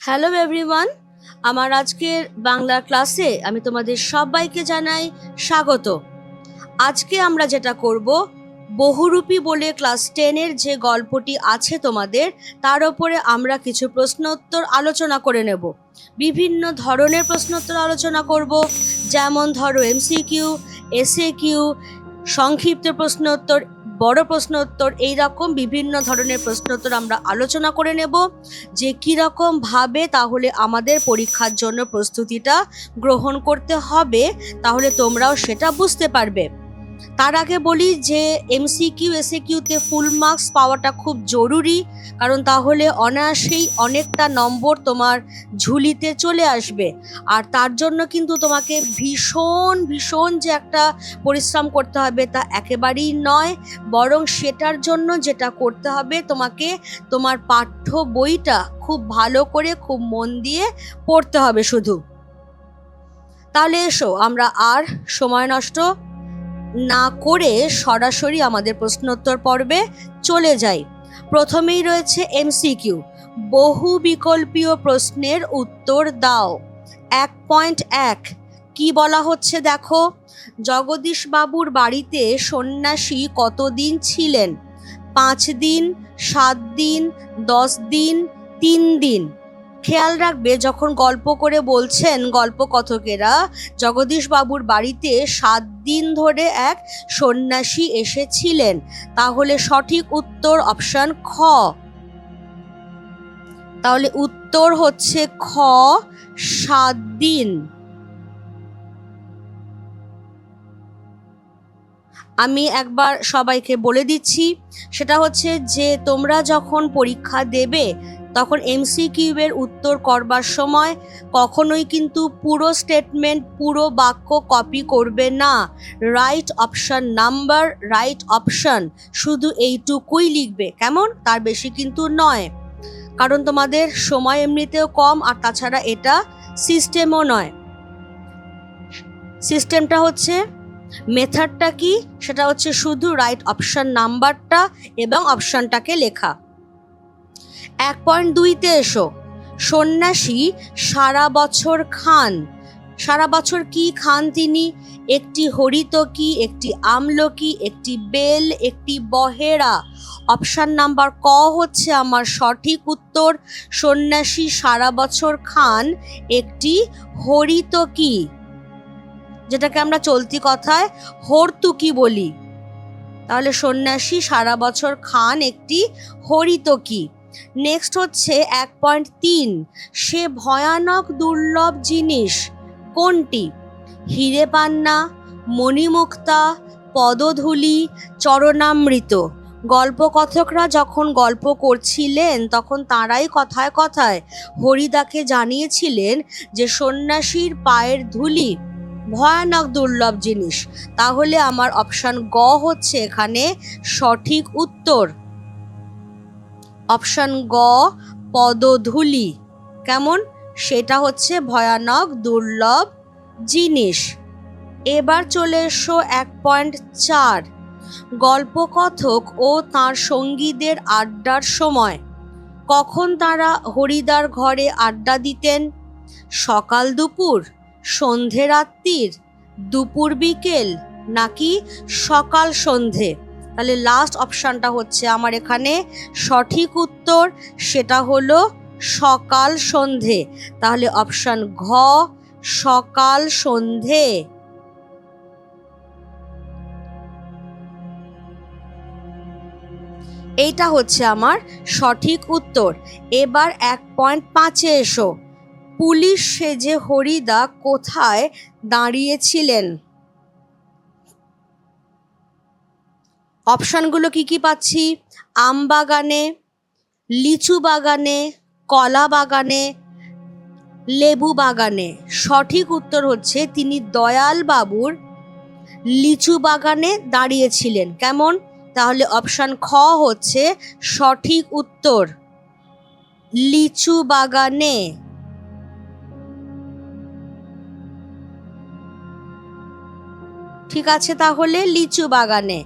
Hello everyone আমার আজকের বাংলা ক্লাসে আমি তোমাদের সবাইকে জানাই স্বাগত। আজকে আমরা যেটা করব, বহুরূপী বলে ক্লাস টেনের যে গল্পটি আছে তোমাদের, তার ওপরে আমরা কিছু প্রশ্নোত্তর আলোচনা করে নেব। বিভিন্ন ধরনের প্রশ্নোত্তর আলোচনা করব, যেমন ধরো এমসিকিউ এসএ কিউ সংক্ষিপ্ত প্রশ্নোত্তর বড় প্রশ্নোত্তর এই রকম বিভিন্ন ধরনের প্রশ্নোত্তর আমরা আলোচনা করে নেব যে কীরকম ভাবে তাহলে আমাদের পরীক্ষার জন্য প্রস্তুতিটা গ্রহণ করতে হবে, তাহলে তোমরাও সেটা বুঝতে পারবে। তার আগে বলি যে এমসিকিউ এসএ কিউতে ফুল মার্কস পাওয়াটা খুব জরুরি, কারণ তাহলে অনায়াসেই অনেকটা নম্বর তোমার ঝুলিতে চলে আসবে। আর তার জন্য কিন্তু তোমাকে ভীষণ ভীষণ যে একটা পরিশ্রম করতে হবে তা একেবারেই নয়, বরং সেটার জন্য যেটা করতে হবে তোমাকে তোমার পাঠ্য বইটা খুব ভালো করে, খুব মন দিয়ে পড়তে হবে শুধু। তাহলে এসো, আমরা আর সময় নষ্ট না করে সরাসরি আমাদের প্রশ্নোত্তর পর্বে চলে যাই। প্রথমেই রয়েছে এমসিকিউ বহু বিকল্পীয় প্রশ্নের উত্তর দাও। এক পয়েন্ট এক। কি বলা হচ্ছে দেখো? জগদীশ বাবুর বাড়িতে সন্ন্যাসী কতদিন ছিলেন? পাঁচ দিন, সাত দিন, দশ দিন, তিন দিন। খেয়াল রাখবে, যখন গল্প করে বলছেন গল্প কথকেরা জগদীশ বাবুর বাড়িতে সাত দিন ধরে এক সন্ন্যাসী এসেছিলেন। তাহলে সঠিক উত্তর অপশন খ। তাহলে উত্তর হচ্ছে খ, সাত দিন। আমি একবার সবাইকে বলে দিচ্ছি, সেটা হচ্ছে যে তোমরা যখন পরীক্ষা দেবে তখন এমসিকিউ এর উত্তর করবার সময় কখনোই কিন্তু পুরো স্টেটমেন্ট পুরো বাক্য কপি করবে না। Right option number right option শুধু এইটুকুই লিখবে। কেমন? তার বেশি কিন্তু নয়। কারণ তোমাদের সময় এমনিতেও কম আর তাছাড়া এটা সিস্টেমও নয়। সিস্টেমটা হচ্ছে মেথডটা কি? সেটা হচ্ছে শুধু রাইট অপশন নাম্বারটা এবং অপশনটাকে লেখা। এক পয়েন্ট দুইতে এসো। সন্ন্যাসী সারা বছর খান। সারা বছর কি খান তিনি? একটি হরিতকি, একটি আমলকি, একটি বেল, একটি বহেরা। অপশান নাম্বার ক হচ্ছে আমার সঠিক উত্তর। সন্ন্যাসী সারা বছর খান একটি হরিতকি, যেটাকে আমরা চলতি কথায় হরতুকি বলি। তাহলে সন্ন্যাসী সারা বছর খান একটি হরিতকি। নেক্সট হচ্ছে এক পয়েন্ট তিন। সে ভয়ানক দুর্লভ জিনিস কোনটি? হিরে পান্না মণিমুক্তা, পদধূলি, চরণামৃত। গল্পকথকরা যখন গল্প করছিলেন, তখন তারাই কথায় কথায় হরিদাকে জানিয়েছিলেন যে, সন্ন্যাসীর পায়ের ধুলি ভয়ানক দুর্লভ জিনিস। তাহলে আমার অপশান গ হচ্ছে এখানে সঠিক উত্তর। অপশান গ, পদধূলি। কেমন? সেটা হচ্ছে ভয়ানক, দুর্লভ জিনিস। এবার চলে এসো এক পয়েন্ট চার। গল্পকথক ও তার সঙ্গীদের আড্ডার সময়। কখন তারা হরিদার ঘরে আড্ডা দিতেন? সকাল দুপুর, সন্ধে রাত্রির, দুপুর বিকেল, নাকি সকাল সন্ধে? তাহলে লাস্ট অপশানটা হচ্ছে আমার এখানে সঠিক উত্তর, সেটা হলো সকাল সন্ধে। তাহলে অপশান ঘ, সকাল সন্ধে। এইটা হচ্ছে আমার সঠিক উত্তর। এবার এক পয়েন্ট পাঁচে এসো। পুলিশ সেজে হরিদা কোথায় দাঁড়িয়েছিলেন? অপশানগুলো কি কি পাচ্ছি? আম বাগানে, লিচু বাগানে, কলা বাগানে, লেবু বাগানে। সঠিক উত্তর হচ্ছে তিনি দয়াল বাবুর লিচু বাগানে দাঁড়িয়েছিলেন। কেমন? তাহলে অপশান খ হচ্ছে সঠিক উত্তর। লিচু বাগানে। ঠিক আছে তাহলে লিচু বাগানে।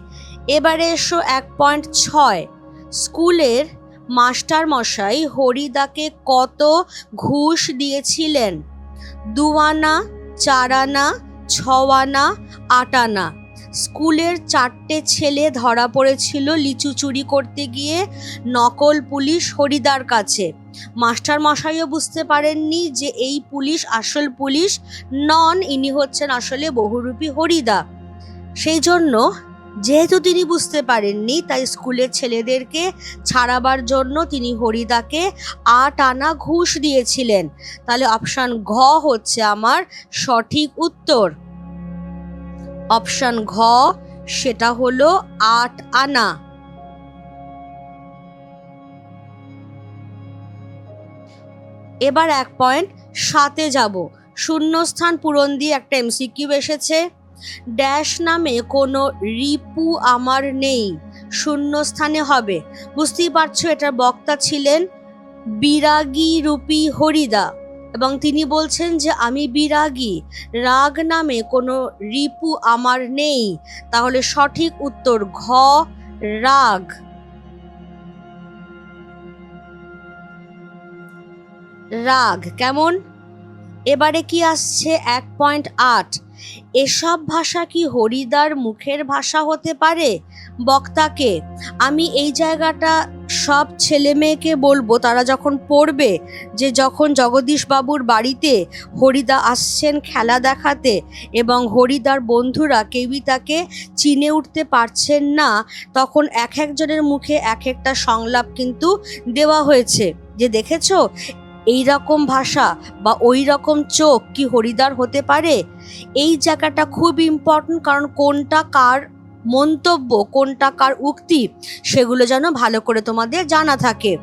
এবারে এসো এক পয়েন্ট ছয়। স্কুলের মাস্টার মশাই হরিদাকে কত ঘুষ দিয়েছিলেন? দু আনা চার আনা ছ আনা আট আনা স্কুলের চারটে ছেলে ধরা পড়েছিল লিচু চুরি করতে গিয়ে নকল পুলিশ হরিদার কাছে। মাস্টার মশাইও বুঝতে পারেননি যে এই পুলিশ আসল পুলিশ, নন ইনি হচ্ছেন আসলে বহুরূপী হরিদা। সেই জন্য যেহেতু তিনি বুঝতে পারেননি, তাই স্কুলের ছেলেদেরকে ছাড়াবার জন্য তিনি হরিদাকে আট আনা ঘুষ দিয়েছিলেন। তাহলে অপশান ঘ হচ্ছে আমার সঠিক উত্তর। অপশান ঘ, সেটা হলো আট আনা। এবার এক পয়েন্ট, সাতে যাব। শূন্যস্থান পূরণ দিয়ে একটা এমসিকিউ এসেছে। ড্যাশ নামে কোনো রিপু আমার নেই। শূন্যস্থানে হবে। বুঝতেই পারছ, এটার বক্তা ছিলেন বিরাগী রূপী হরিদা। এবং তিনি বলছেন যে, আমি বিরাগী। রাগ নামে কোনো রিপু আমার নেই। তাহলে সঠিক উত্তর, ঘ, রাগ। রাগ, কেমন? এবারে কি আসছে? এক পয়েন্ট আট। এসব ভাষা কি হরিদার মুখের ভাষা হতে পারে? বক্তাকে, আমি এই জায়গাটা সব ছেলে মেয়েকে বলব, তারা যখন পড়বে যে যখন জগদীশ বাবুর বাড়িতে হরিদা আসছেন খেলা দেখাতে এবং হরিদার বন্ধুরা কেউই তাকে চিনে উঠতে পারছেন না, তখন এক একজনের মুখে এক একটা সংলাপ কিন্তু দেওয়া হয়েছে। যে দেখেছ এই রকম ভাষা বা ওই রকম চোখ কি হরিদার হতে পারে? এই জায়গাটা খুব ইম্পর্টেন্ট কারণ কোনটা কার মন্তব্য, কোনটা কার উক্তি, সেগুলো যেন ভালো করে তোমাদের জানা থাকে।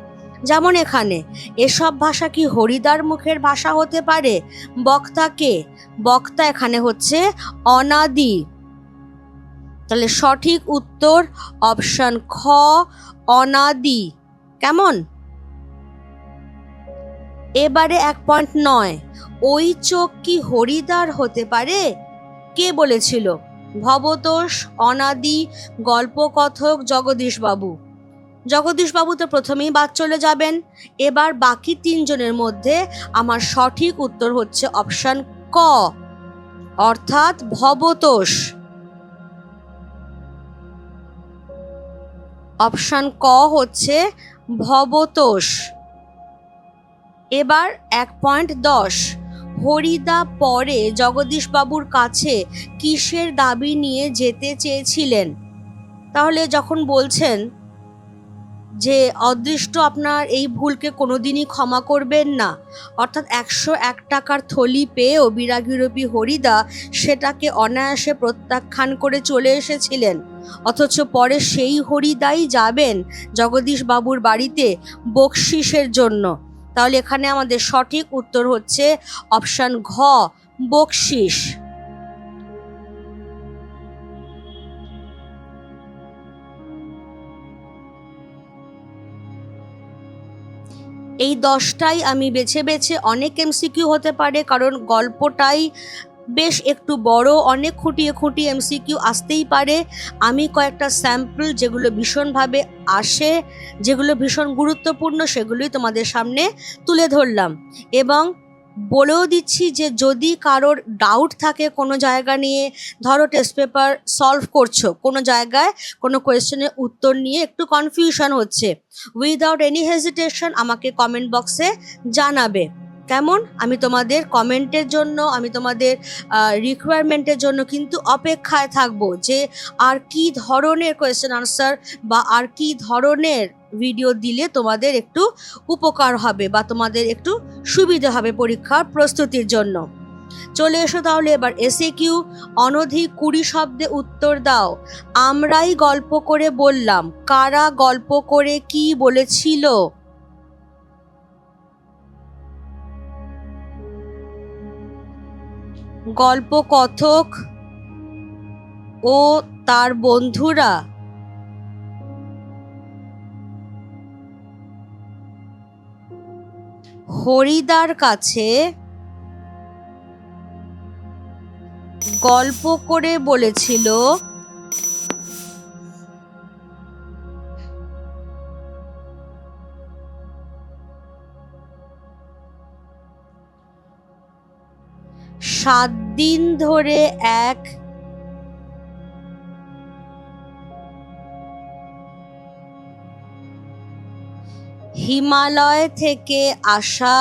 যেমন এখানে, এসব ভাষা কি হরিদার মুখের ভাষা হতে পারে? বক্তাকে বক্তা এখানে হচ্ছে অনাদি। তাহলে সঠিক উত্তর অপশন খ, অনাদি। কেমন? এবারে এক পয়েন্ট নয়। ওই চোখ কি হরিদার হতে পারে? কে বলেছিল? ভবতোষ, অনাদি, গল্পকথক, জগদীশবাবু। জগদীশবাবু তো প্রথমেই বাদ চলে যাবেন। এবার বাকি তিনজনের মধ্যে আমার সঠিক উত্তর হচ্ছে অপশন ক। অর্থাৎ ভবতোষ। অপশন ক হচ্ছে ভবতোষ। এবার এক পয়েন্ট দশ। হরিদা পরে জগদীশবাবুর কাছে কিসের দাবি নিয়ে যেতে চেয়েছিলেন? তাহলে যখন বলছেন যে, অদৃষ্ট আপনার এই ভুলকে কোনোদিনই ক্ষমা করবেন না। অর্থাৎ একশো এক টাকার থলি পেয়েও বিরাগীরূপী হরিদা সেটাকে অনায়াসে প্রত্যাখ্যান করে চলে এসেছিলেন। অথচ পরে সেই হরিদাই যাবেন জগদীশ বাবুর বাড়িতে বকশিসের জন্য। তাহলে এখানে আমাদের সঠিক উত্তর হচ্ছে অপশান ঘ, বকশিস। এই দশটাই আমি বেছে বেছে অনেক এমসিকিউ হতে পারে, কারণ গল্পটাই বেশ একটু বড়, অনেক খুঁটিয়ে খুঁটিয়ে এমসিকিউ আসতেই পারে। আমি কয়েকটা স্যাম্পল যেগুলো ভীষণভাবে আসে, যেগুলো ভীষণ গুরুত্বপূর্ণ, সেগুলোই তোমাদের সামনে তুলে ধরলাম। এবং বলেও দিচ্ছি যে যদি কারোর ডাউট থাকে কোনো জায়গা নিয়ে, ধরো টেস্ট পেপার সলভ করছ, কোনো জায়গায় কোনো কোয়েশ্চেনের উত্তর নিয়ে একটু কনফিউশন হচ্ছে উইদাউট এনি হেজিটেশন আমাকে কমেন্ট বক্সে জানাবে। কেমন? আমি তোমাদের কমেন্টের জন্য, আমি তোমাদের রিকোয়ারমেন্টের জন্য কিন্তু অপেক্ষায় থাকব যে আর কি ধরনের কোয়েশ্চেন আনসার বা আর কি ধরনের ভিডিও দিলে তোমাদের একটু উপকার হবে বা তোমাদের একটু সুবিধা হবে পরীক্ষার প্রস্তুতির জন্য। চলে এসো তাহলে এবার এসে কিউ অনধিক কুড়ি শব্দে উত্তর দাও। আমরাই গল্প করে বললাম, কারা গল্প করে কি বলেছিল? গল্পকথক ও তার বন্ধুরা। হরিদার কাছে গল্প করে বলেছিল সাত দিন ধরে এক হিমালয় থেকে আসা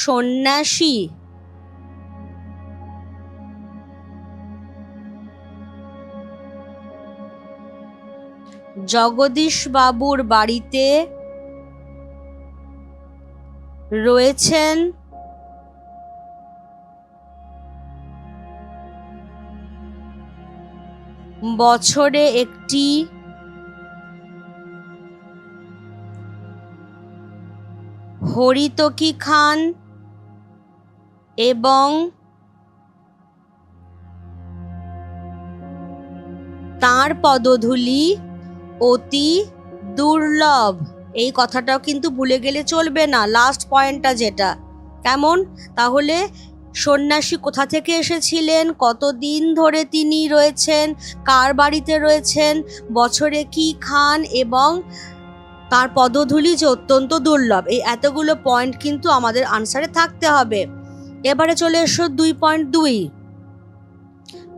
সন্ন্যাসী জগদীশ বাবুর বাড়িতে রয়েছেন। বছরে একটি হরিতকি খান এবং তার পদধূলি অতি দুর্লভ। এই কথাটাও কিন্তু ভুলে গেলে চলবে না। লাস্ট পয়েন্টটা যেটা। কেমন? তাহলে সন্ন্যাসী কোথা থেকে এসেছিলেন? কতদিন ধরে তিনি রয়েছেন? কার বাড়িতে রয়েছেন? বছরে কি খান? এবং তার পদধূলি যে অত্যন্ত দুর্লভ, এই এতগুলো পয়েন্ট কিন্তু আমাদের আনসারে থাকতে হবে। এবারে চলে এসো দুই পয়েন্ট দুই।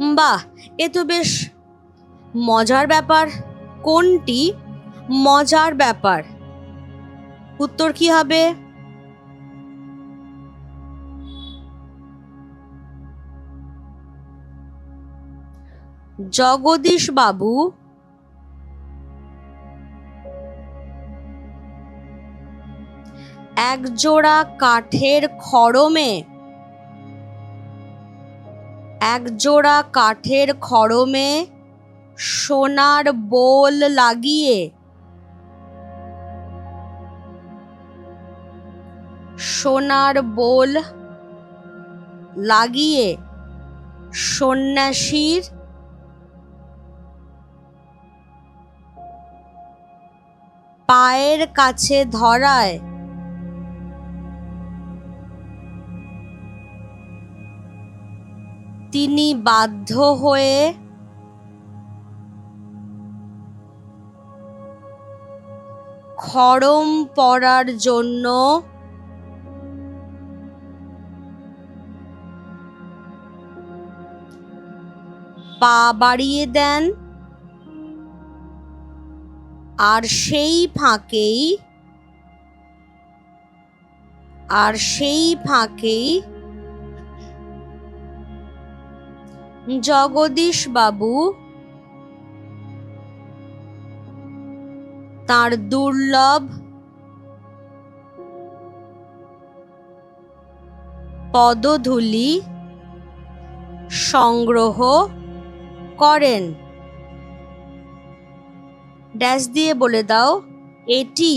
বাহ, এ তো বেশ মজার ব্যাপার। কোনটি? মজার ব্যাপার। উত্তর কি হবে? জগদীশ বাবু। একজোড়া কাঠের খড়মে। একজোড়া কাঠের খড়মে সোনার বোল লাগিয়ে। সোনার বোল লাগিয়ে সন্ন্যাসীর পায়ের কাছে ধরায়। তিনি বাধ্য হয়ে খড়ম পড়ার জন্য পা বাড়িয়ে দেন। আর সেই ফাঁকেই আর সেই ফাঁকেই জগদীশ বাবু তার দুর্লভ পদধূলি সংগ্রহ করেন। ড্যাশ দিয়ে বলে দাও, এটি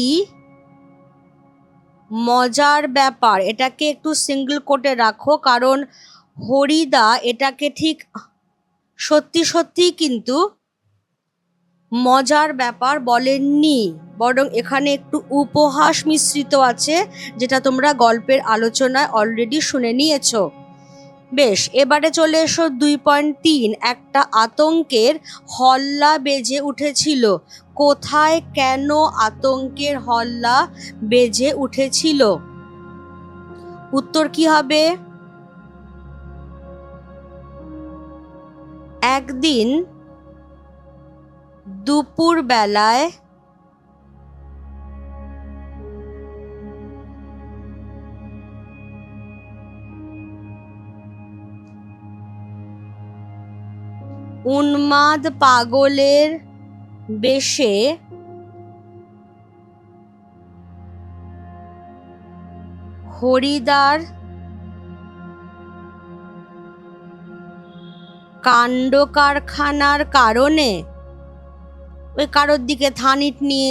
মজার ব্যাপার। এটাকে একটু সিঙ্গেল কোটে রাখো, কারণ হরিদা এটাকে ঠিক সত্যি সত্যি কিন্তু মজার ব্যাপার বলেননি। বরং এখানে একটু উপহাস মিশ্রিত আছে, যেটা তোমরা গল্পের আলোচনায় অলরেডি শুনে নিয়েছো। বেশ, এবারে চলে এসো দুই পয়েন্ট তিন। একটা আতঙ্কের হল্লা বেজে উঠেছিল। কোথায় কেন আতঙ্কের হল্লা বেজে উঠেছিল? উত্তর কি হবে? একদিন দুপুর বেলায় উন্মাদ পাগলের বেশে হরিদার কাণ্ড কারখানার কারণে ওই কারোর দিকে থানিট নিয়ে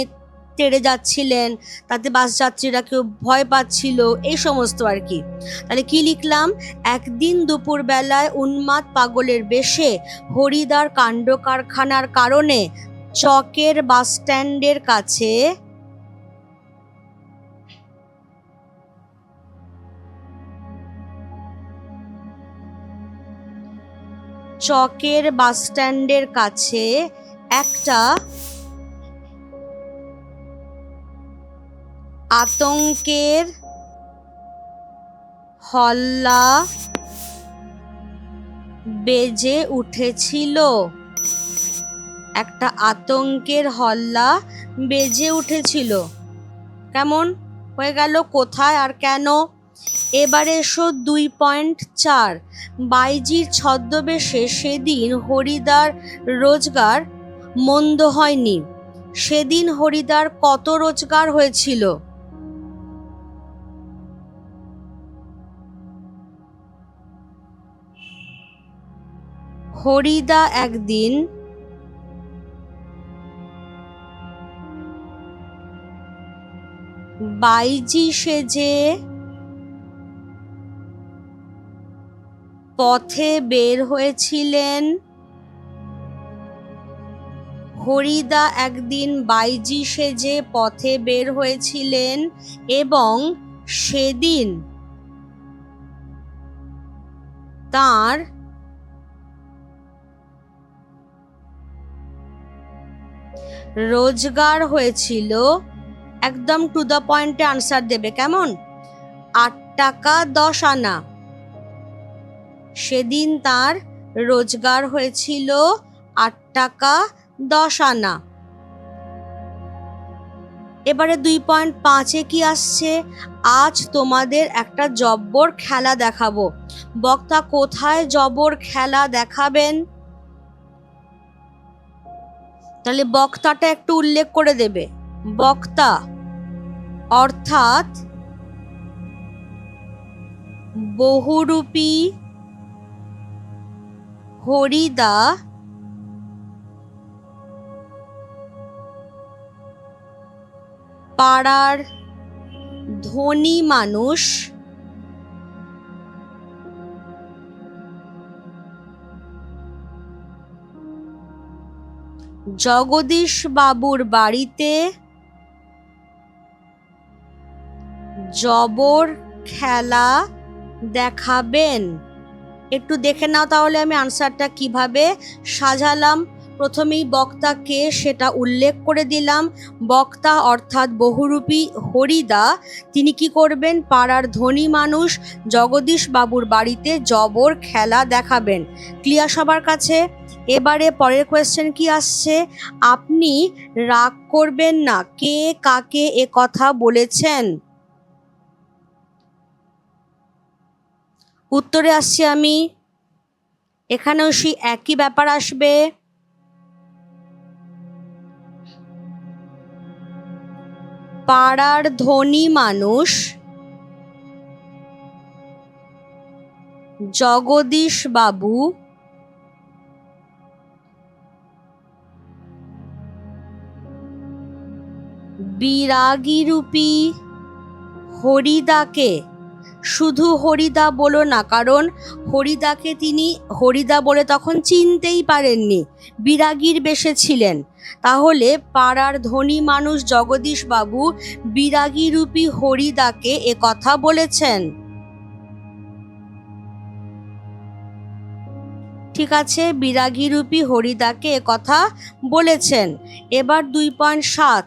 তেড়ে যাচ্ছিলেন, তাতে বাস যাত্রীরা কেউ ভয় পাচ্ছিল, এই সমস্ত আর কি। তাহলে কি লিখলাম? একদিন দুপুর বেলায় উন্মাদ পাগলের বেশে হরিদার কাণ্ড কারখানার কারণে চকের বাস স্ট্যান্ডের কাছে। চকের বাস স্ট্যান্ডের কাছে একটা আতঙ্কের হল্লা বেজে উঠেছিল। একটা আতঙ্কের হল্লা বেজে উঠেছিল। কেমন? হয়ে গেল কোথায় আর কেন? এবারে এসো দুই পয়েন্ট চার। বাইজির ছদ্মবেশে সেদিন হরিদার রোজগার মন্দ হয়নি। সেদিন হরিদার কত রোজগার হয়েছিল? হরিদা একদিন বাইজি সেজে পথে বের হয়েছিলেন। হরিদা একদিন বাইজি সেজে পথে বের হয়েছিলেন এবং সেদিন তার রোজগার হয়েছিল। একদম টু দ্য পয়েন্টে আনসার দেবে, কেমন? আট টাকা দশ আনা। সেদিন তার রোজগার হয়েছিল আট টাকা দশ আনা। এবারে দুই পয়েন্ট পাঁচে কি আসছে? আজ তোমাদের একটা জব্বর খেলা দেখাবো। বক্তা কোথায় জবর খেলা দেখাবেন? তাহলে বক্তাটা একটু উল্লেখ করে দেবে। বক্তা অর্থাৎ বহুরূপী হরিদা পাড়ার ধনী মানুষ জগদীশ বাবুর বাড়িতে জবর খেলা দেখাবেন। একটু দেখে নাও তাহলে আমি আনসারটা কীভাবে সাজালাম। প্রথমেই বক্তা কে সেটা উল্লেখ করে দিলাম। বক্তা অর্থাৎ বহুরূপী হরিদা, তিনি কি করবেন? পাড়ার ধনী মানুষ জগদীশ বাবুর বাড়িতে জবর খেলা দেখাবেন। ক্লিয়ার সবার কাছে? এবারে পরের কোয়েশ্চেন কি আসছে? আপনি রাগ করবেন না। কে কাকে এ কথা বলেছেন? উত্তরে আসছি আমি। এখানেও সেই একই ব্যাপার আসবে। পাড়ার ধনী মানুষ, জগদীশ বাবু, বিরাগীরূপী হরিদাকে শুধু হরিদা বলো না, কারণ হরিদাকে তিনি, হরিদা বলে তখন চিনতেই পারেননি, বিরাগীর বেশে ছিলেন। তাহলে পাড়ার ধনী মানুষ জগদীশ বাবু বিরাগীরূপী হরিদাকে এ কথা বলেছেন? ঠিক আছে, বিরাগীরূপী হরিদাকে কথা বলেছেন। এবার দুই পয়েন্ট সাত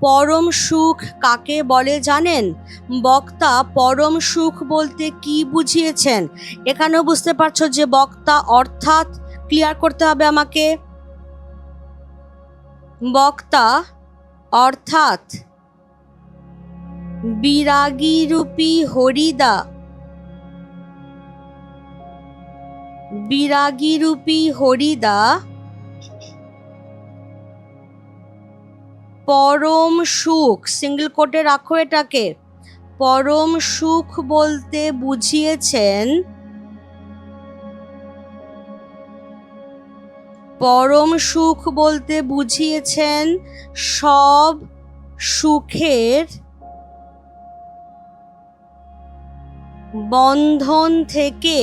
পরম সুখ কাকে বলে জানেন? বক্তা পরম সুখ বলতে কি বুঝিয়েছেন? এখানেও বুঝতে পারছ যে বক্তা অর্থাৎ ক্লিয়ার করতে হবে আমাকে। বক্তা অর্থাৎ বিরাগীরূপী হরিদা। বিরাগীরূপী হরিদা পরম সুখ সিঙ্গেল কোটে রাখো এটাকে। পরম সুখ বলতে বুঝিয়েছেন পরম সুখ বলতে বুঝিয়েছেন সব সুখের বন্ধন থেকে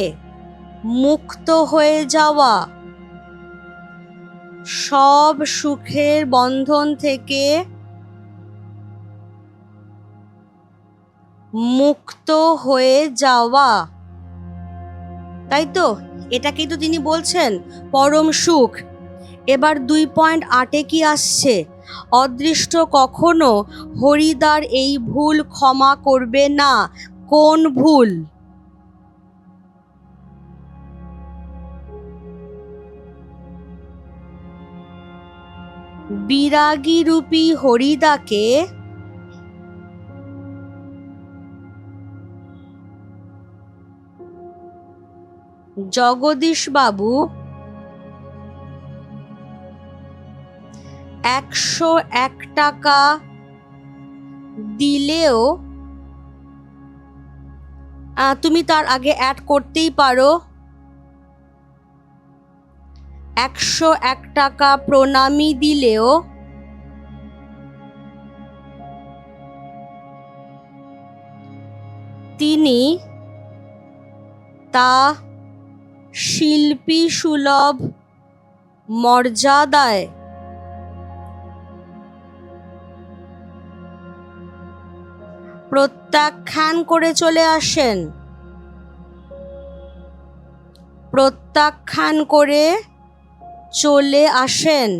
মুক্ত হয়ে যাওয়া। সব সুখের বন্ধন থেকে মুক্ত হয়ে যাওয়া। তাই তো? এটাকেই তো তিনি বলছেন, পরম সুখ। এবার দুই পয়েন্ট আটে কি আসছে? অদৃষ্ট কখনো হরিদার এই ভুল ক্ষমা করবে না। কোন ভুল? বিরাগী রূপী হরিদাকে জগদীশ বাবু একশো এক টাকা দিলেও তুমি তার আগে অ্যাড করতেই পারো। একশো এক টাকা প্রণামী দিলেও তিনি তা শিল্পী সুলভ মর্যাদায় প্রত্যাখ্যান করে চলে আসেন। প্রত্যাখ্যান করে চলে আসেন।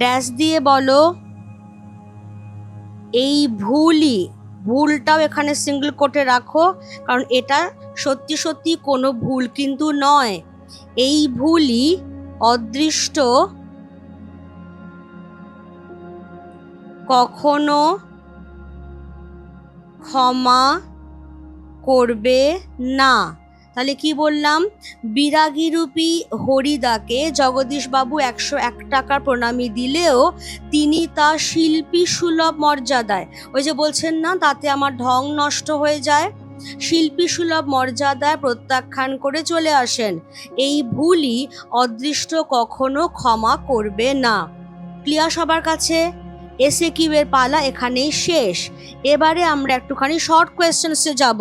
ড্যাশ দিয়ে বলো, এই ভুলই, ভুলটাও এখানে সিঙ্গেল কোটে রাখো, কারণ এটা সত্যি সত্যি কোনো ভুল কিন্তু নয়। এই ভুলই অদৃষ্ট কখনো ক্ষমা করবে না। তাহলে কি বললাম? বিরাগীরূপী হরিদাকে জগদীশবাবু একশো এক টাকার প্রণামী দিলেও তিনি তা শিল্পী সুলভ মর্যাদায়। ওই যে বলছেন না, তাতে আমার ঢং নষ্ট হয়ে যায়? শিল্পী সুলভ মর্যাদায় প্রত্যাখ্যান করে চলে আসেন। এই ভুলই অদৃষ্ট কখনো ক্ষমা করবে না। ক্লিয়ার সবার কাছে? এসে কিউয়ের পালা এখানেই শেষ। এবারে আমরা একটুখানি শর্ট কোয়েশ্চেন্সে যাব।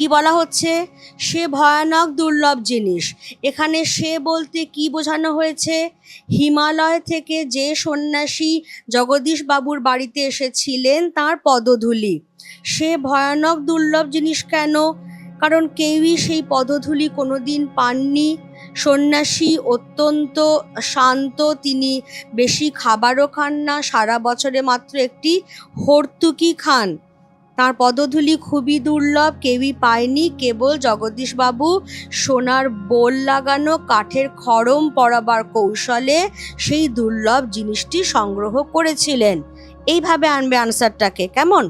কি বলা হচ্ছে? সে ভয়ানক দুর্লভ জিনিস। এখানে সে বলতে কি বোঝানো হয়েছে? হিমালয় থেকে যে সন্ন্যাসী জগদীশ বাবুর বাড়িতে এসেছিলেন, তার পদধূলি। সে ভয়ানক দুর্লভ জিনিস কেন? কারণ কেউই সেই পদধূলি কোনোদিন পাননি। সন্ন্যাসী অত্যন্ত শান্ত, তিনি বেশি খাবারও খান না, সারা বছরে মাত্র একটি হর্তুকি খান। তার পদধূলি খুবই দুর্লভ, কেউই পায়নি, কেবল জগদীশবাবু সোনার বোল লাগানো, কাঠের খড়ম পরাবার কৌশলে সেই দুর্লভ জিনিসটি সংগ্রহ করেছিলেন। এইভাবে আনবে আনসারটাকে, কেমন?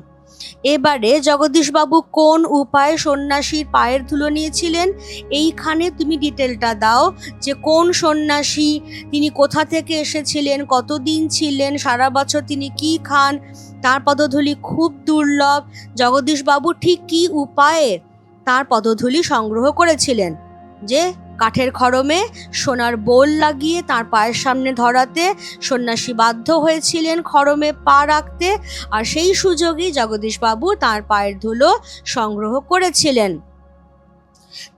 এবারে জগদীশবাবু কোন উপায়ে সন্ন্যাসীর পায়ের ধুলো নিয়েছিলেন? এইখানে তুমি ডিটেলটা দাও যে কোন সন্ন্যাসী, তিনি কোথা থেকে এসেছিলেন, কতদিন ছিলেন, সারা বছর তিনি কি খান? তার পদধূলি খুব দুর্লভ। জগদীশবাবু ঠিক কি উপায়ে তার পদধূলি সংগ্রহ করেছিলেন? যে কাঠের খড়মে সোনার বোল লাগিয়ে তার পায়ের সামনে ধরাতে সন্ন্যাসী বাধ্য হয়েছিলেন খড়মে পা রাখতে। আর সেই সুযোগেই জগদীশবাবু তার পায়ের ধুলো সংগ্রহ করেছিলেন।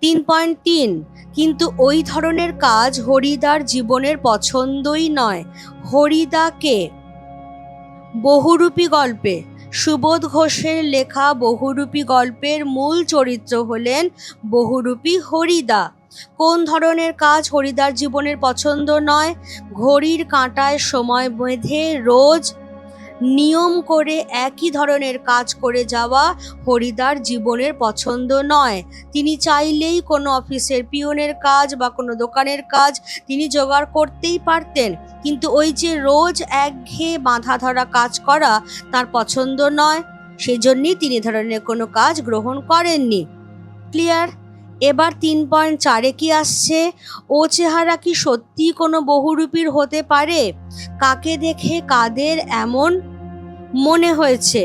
তিন পয়েন্ট তিন, কিন্তু ওই ধরনের কাজ হরিদার জীবনের পছন্দই নয়। হরিদাকে বহুরূপী গল্পে। সুবোধ ঘোষের লেখা বহুরূপী গল্পের মূল চরিত্র হলেন বহুরূপী হরিদা। কোন ধরনের কাজ হরিদার জীবনের পছন্দ নয়? ঘড়ির কাঁটায় সময় বেঁধে রোজ নিয়ম করে একই ধরনের কাজ করে যাওয়া হরিদার জীবনের পছন্দ নয়। তিনি চাইলেই কোনো অফিসের পিয়নের কাজ বা কোনো দোকানের কাজ তিনি জোগাড় করতেই পারতেন। কিন্তু ওই যে রোজ একঘেয়ে বাঁধা ধরা কাজ করা তার পছন্দ নয়। সেজন্যই তিনি ধরনের কোনো কাজ গ্রহণ করেননি। ক্লিয়ার? এবার তিন পয়েন্ট চারে কি আসছে? ও চেহারা কি সত্যি কোনো বহুরূপীর হতে পারে? কাকে দেখে কাদের এমন মনে হয়েছে?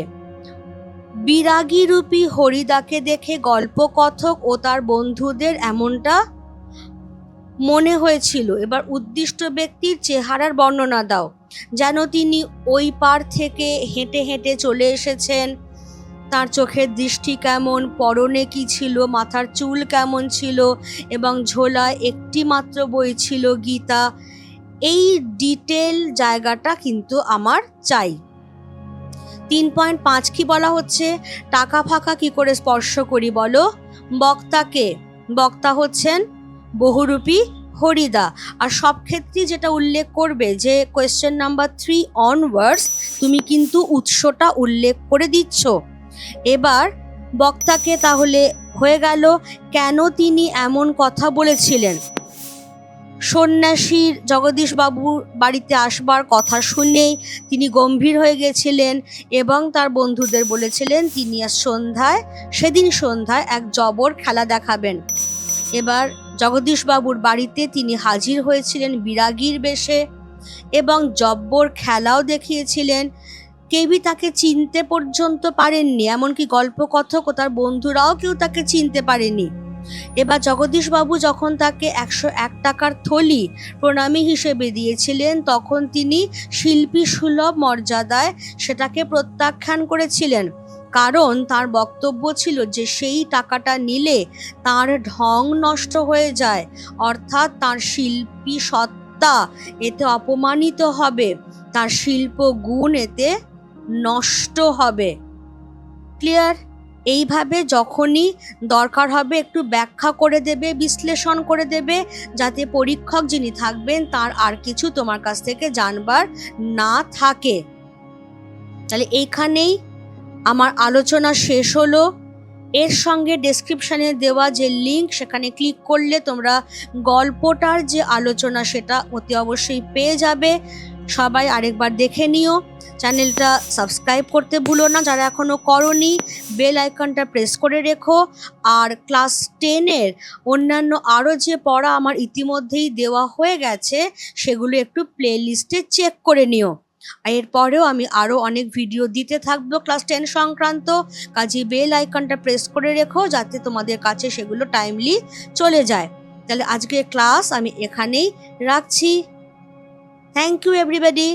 বিরাগী রূপী হরিদাকে দেখে গল্পকথক ও তার বন্ধুদের এমনটা মনে হয়েছিল। এবার উদ্দিষ্ট ব্যক্তির চেহারার বর্ণনা দাও। যেন তিনি ওই পার থেকে হেঁটে হেঁটে চলে এসেছেন। তার চোখের দৃষ্টি কেমন, পরনে কি ছিল, মাথার চুল কেমন ছিল এবং ঝোলায় একটি মাত্র বই ছিল, গীতা। এই ডিটেল জায়গাটা কিন্তু আমার চাই। তিন পয়েন্ট পাঁচ কি বলা হচ্ছে? টাকা ফাঁকা কি করে স্পর্শ করি বলো? বক্তাকে বক্তা হচ্ছেন বহুরূপী হরিদা। আর সব ক্ষেত্রেই যেটা উল্লেখ করবে যে কোয়েশ্চেন নাম্বার থ্রি অনওয়ার্ডস তুমি কিন্তু উৎসটা উল্লেখ করে দিচ্ছ। এবার বক্তাকে তাহলে হয়ে গেল কেন তিনি এমন কথা বলেছিলেন? সন্ন্যাসীর জগদীশবাবুর বাড়িতে আসবার কথা শুনেই তিনি গম্ভীর হয়ে গেছিলেন এবং তার বন্ধুদের বলেছিলেন, তিনি সন্ধ্যায়, সেদিন সন্ধ্যায় এক জবর খেলা দেখাবেন। এবার জগদীশবাবুর বাড়িতে তিনি হাজির হয়েছিলেন বিরাগীর বেশে এবং জব্বর খেলাও দেখিয়েছিলেন। কেউই তাকে চিনতে পর্যন্ত পারেননি, এমনকি গল্পকথক ও তার বন্ধুরাও কেউ তাকে চিনতে পারেনি। এবার জগদীশবাবু যখন তাকে একশো এক টাকার থলি প্রণামী হিসেবে দিয়েছিলেন, তখন তিনি শিল্পী সুলভ মর্যাদায় সেটাকে প্রত্যাখ্যান করেছিলেন। কারণ তার বক্তব্য ছিল যে সেই টাকাটা নিলে তার ঢং নষ্ট হয়ে যায়, অর্থাৎ তার শিল্পী সত্তা এতে অপমানিত হবে, তার শিল্প গুণ এতে নষ্ট হবে। ক্লিয়ার? এইভাবে যখনই দরকার হবে একটু ব্যাখ্যা করে দেবে, বিশ্লেষণ করে দেবে, যাতে পরীক্ষক যিনি থাকবেন তার আর কিছু তোমার কাছ থেকে জানবার না থাকে। তাহলে এইখানেই আমার আলোচনা শেষ হলো। এর সঙ্গে ডেসক্রিপশানে দেওয়া যে লিংক সেখানে ক্লিক করলে তোমরা গল্পটার যে আলোচনা সেটা অতি অবশ্যই পেয়ে যাবে। সবাই আরেকবার দেখে নিও। চ্যানেলটা সাবস্ক্রাইব করতে ভুলো না। যারা এখনও করনি, বেল আইকনটা প্রেস করে রেখো। আর ক্লাস টেনের অন্যান্য আরও যে পড়া আমার ইতিমধ্যেই দেওয়া হয়ে গেছে, সেগুলো একটু প্লে লিস্টে চেক করে নিও। এরপরেও আমি আরও অনেক ভিডিও দিতে থাকব ক্লাস টেন সংক্রান্ত। কাজে বেল আইকনটা প্রেস করে রেখো, যাতে তোমাদের কাছে সেগুলো টাইমলি চলে যায়। তাহলে আজকের ক্লাস আমি এখানেই রাখছি। Thank you, everybody.